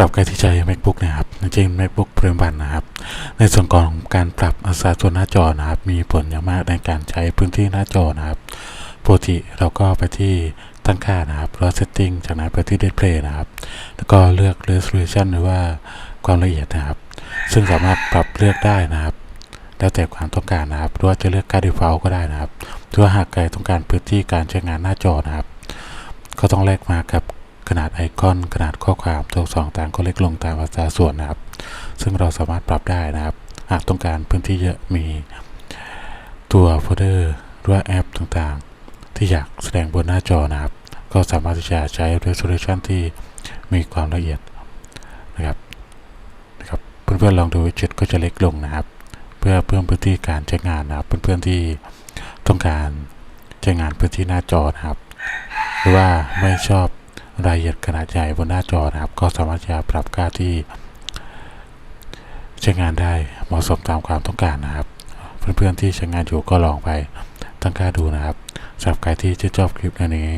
ปรับใครที่ใช้ MacBook นะครับจริงๆ MacBook ปัจจุบันนะครับ ในส่วนของการปรับอัตราส่วนหน้าจอนะครับ มีผลอย่างมากในการใช้พื้นที่หน้าจอนะครับปกติเราก็ไปที่ตั้งค่านะครับแล้ว setting จากนั้นไปที่ display นะครับ แล้วก็เลือก resolution หรือว่าความละเอียดนะครับ ซึ่งสามารถปรับเลือกได้นะครับ แล้วแต่ความต้องการนะครับ หรือว่าจะเลือกการ default ก็ได้นะครับหรือว่าหากใครต้องการพื้นที่การใช้งานหน้าจอนะครับ ก็ต้องแลกมากับ ขนาดไอคอนขนาดข้อความตัวสองต่างก็เล็กลงตามอัตราส่วนนะครับ ซึ่งเราสามารถปรับได้นะครับ หากต้องการพื้นที่เยอะมีตัวโฟลเดอร์หรือว่าแอปต่างๆ ที่อยากแสดงบนหน้าจอนะครับ ก็สามารถที่จะใช้ resolution ที่มีความละเอียดนะครับนะครับ เพื่อนๆลองดูวิดเจ็ตก็จะเล็กลงนะครับ เพื่อเพิ่มพื้นที่การใช้งานนะครับเพื่อนๆที่ต้องการใช้งานพื้นที่หน้าจอนะครับ หรือว่าไม่ชอบ รายละเอียดขนาดใหญ่บนหน้าจอนะครับ ก็สามารถจะปรับค่าที่ใช้งานได้เหมาะสมตามความต้องการนะครับ เพื่อนๆที่ใช้งานอยู่ก็ลองไปตั้งค่าดูนะครับสำหรับใครที่ชื่นชอบคลิปแนนี้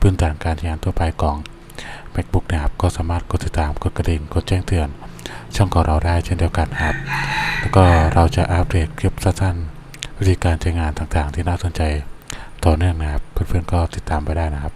พื้นฐานการใช้งานทั่วไปของ MacBook นะครับ ก็สามารถกดติดตามกดกระดิ่งกดแจ้งเตือน ช่องของเราได้เช่นเดียวกันครับ แล้วก็เราจะอัปเดตคลิปสั้นๆวิธีการใช้งานต่างๆ ที่น่าสนใจต่อเนื่องนะครับ เพื่อนๆก็ติดตามไปได้นะครับ